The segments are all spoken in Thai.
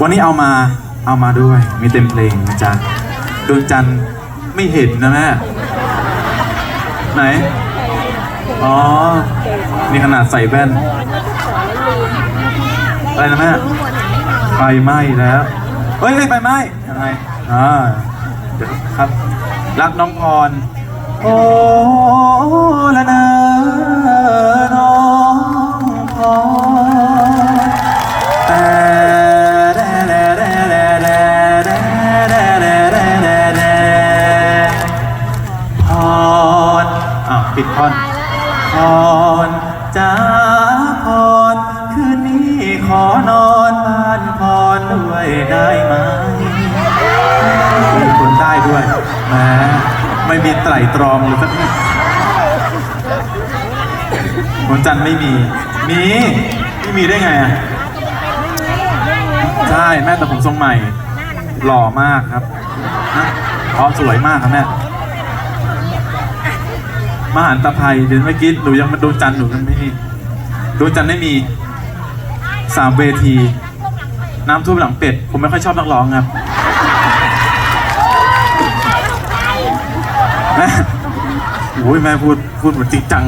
วันนี้เอามาเอามาด้วย มีเต็มเพลงนะจ๊ะดวงจันทร์ไม่เห็นนะแม่ไหน อ๋อนี่ขนาดใส่แว่น อะไรนะแม่ไฟไหม้แล้วเฮ้ยไฟไหม้ยังไงอ่าเดี๋ยวครับ รักน้องพร โอ้ละเนอ ด้วยแหมไม่มีไตรตรองเลยสักนิดคนจันทร์ไม่มี มีไม่มีได้ไงอะใช่แม่แต่ผมทรงใหม่ หล่อมากครับนะอ๋อสวยมากครับแม่มหันตภัยเดี๋ยวเมื่อกี้หนูยังมาดูจันทร์หนูกันไม่มีดูจันทร์ไม่มีสามเวที น้ำท่วมหลังเป็ด ผมไม่ค่อยชอบนักร้องครับ แม่โอ้ยแม่พูดพูดเหมือนจริงจัง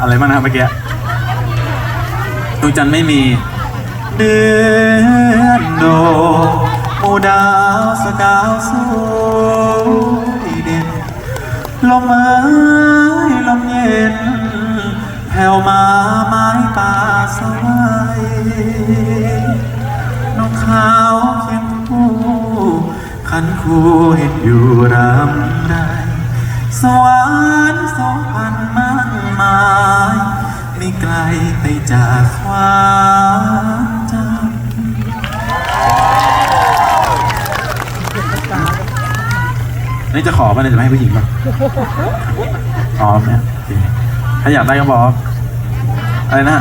อะไรบ้างนะครับเมื่อกี้ดวงจันทร์ไม่มี เดือนโดหมู่ดาวสกาวสวยเด่นลมเอ้ยลมเย็นแผ่วมาไม้ คู่เห็นอยู่รำไรสวรรค์สองพันมั่นหมายไม่ไกลไปจากความจำนี่จะขอป่ะเนี่ยจะไม่ให้ผู้หญิงป่ะอ๋อเนี่ยโอเคถ้าอยากได้ก็บอก อะไรนะ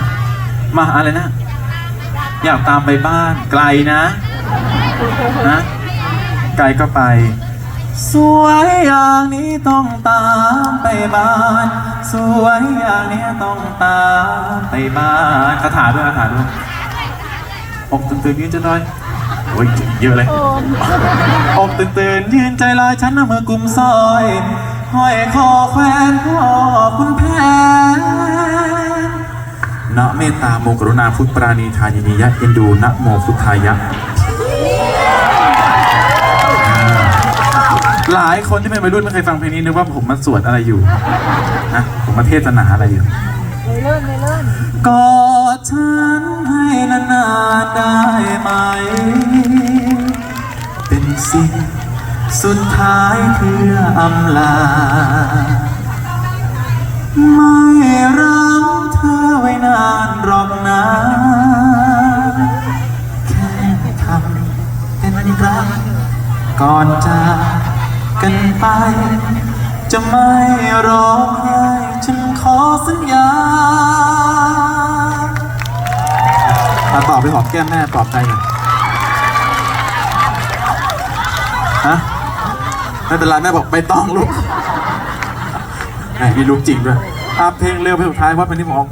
มาอะไรนะ อยากตามไปบ้านไกลนะนะ ไกลก็ไป สวยอย่างนี้ต้องตามไปบ้าน สวยอย่างนี้ต้องตามไปบ้านคาถาด้วยคาถาด้วยอกตื่นๆยืนจะน้อยโอ้ยเยอะเลยอกตื่นตื่นๆยืนใจลอยฉันเอามือกุมซอยห้อยคอแควนพ่อคุณแผนนะเมตตาโมกรุณาพุทธปราณีทายินียะเอ็นดูนะโมพุทธายะ หลายคนที่เป็นวัยรุ่นไม่เคยฟังเพลงนี้นึกว่าผมมาสวดอะไรอยู่นะผมมาเทศนาอะไรอยู่กอดฉันให้นานๆได้ไหม เป็นสิ่งสุดท้ายเพื่ออำลา ไม่รักเธอไว้นานหรอกนะแค่ทำเป็นรักก่อนจาก กันไป จะไม่ร้องไห้ฉันขอสัญญามาตอบไปหอมแก้มแม่ปลอบใจหน่อยฮะไม่เป็นไรแม่บอกไม่ต้องลูกแหมมีลูกจริงด้วยอะเพลงเร็วเพลงสุดท้ายว่าเป็นที่ผม